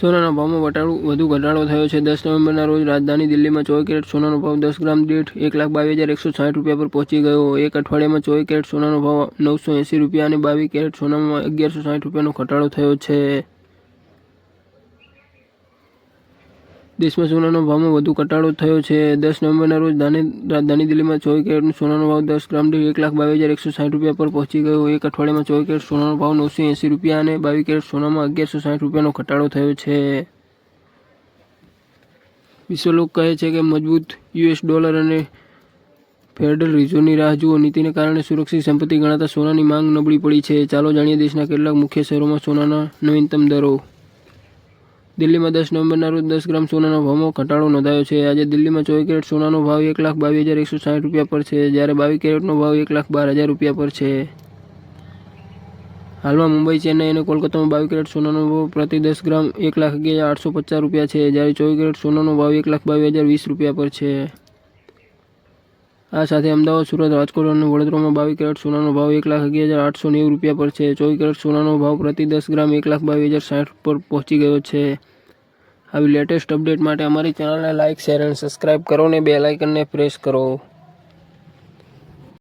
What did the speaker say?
સોનાના ભાવમાં વટાડો વધુ ઘટાડો થયો છે. દસ નવેમ્બરના રોજ રાજધાની દિલ્હીમાં ચોવીસ કેરેટ સોનાનો ભાવ દસ ગ્રામ દીઠ એક લાખ બાવીસ હજાર એકસો સાઠ રૂપિયા પર પહોંચી ગયો. એક અઠવાડિયામાં ચોવીસ કેરેટ સોનાનો ભાવ નવસો એંસી રૂપિયા અને બાવીસ કેરેટ સોનામાં અગિયારસો સાઠ રૂપિયાનો ઘટાડો થયો છે. દેશમાં સોનાના ભાવમાં વધુ ઘટાડો થયો છે. દસ નવેમ્બરના રોજ ધાની, રાજધાની દિલ્હીમાં ચોવીસ કેરેટનું સોનાનો ભાવ દસ ગ્રામ દીઠ એક લાખ બાવીસ હજાર એકસો સાઠ રૂપિયા પર પહોંચી ગયો. એક અઠવાડિયામાં ચોવીસ કેરેટ સોનાનો ભાવ નવસો એંસી રૂપિયા અને બાવીસ કેરેટ સોનામાં અગિયારસો સાઠ રૂપિયાનો ઘટાડો થયો છે. વિશ્વલોક કહે છે કે મજબૂત યુએસ ડોલર અને ફેડરલ રિઝર્વની રાહ જુઓ નીતિને કારણે સુરક્ષિત સંપત્તિ ગણાતા સોનાની માંગ નબળી પડી છે. ચાલો જાણીએ દેશના કેટલાક મુખ્ય શહેરોમાં સોનાના નવીનતમ દરો. દિલ્હીમાં દસ નવેમ્બરના રોજ દસ ગ્રામ સોનાનો ભાવમાં ઘટાડો નોંધાયો છે. આજે દિલ્હીમાં ચોવીસ કેરેટ સોનાનો ભાવ એક લાખ બાવીસ હજાર એકસો સાઠ રૂપિયા પર છે. જ્યારે બાવીસ કેરેટનો ભાવ એક લાખ બાર હજાર રૂપિયા પર છે. હાલમાં મુંબઈ, ચેન્નઈ અને કોલકાતામાં બાવીસ કેરેટ સોનાનો ભાવ પ્રતિ દસ ગ્રામ એક લાખ અગિયાર આઠસો પચાસ રૂપિયા છે. જ્યારે ચોવીસ કેરેટ સોનાનો ભાવ એક લાખ બાવીસ હજાર વીસ રૂપિયા પર છે. આ સાથે અમદાવાદ, સુરત, રાજકોટ અને વડોદરામાં બાવીસ કેરેટ સોનાનો ભાવ એક લાખ અગિયાર હજાર આઠસો નેવું રૂપિયા પર છે. ચોવીસ કેરેટ સોનાનો ભાવ પ્રતિ દસ ગ્રામ એક લાખ બાવીસ હજાર સાઠ પર પહોંચી ગયો છે. આવી લેટેસ્ટ અપડેટ માટે અમારી ચેનલને લાઇક શેર અને સબસ્ક્રાઇબ કરો અને બે લાઇકનને પ્રેસ કરો.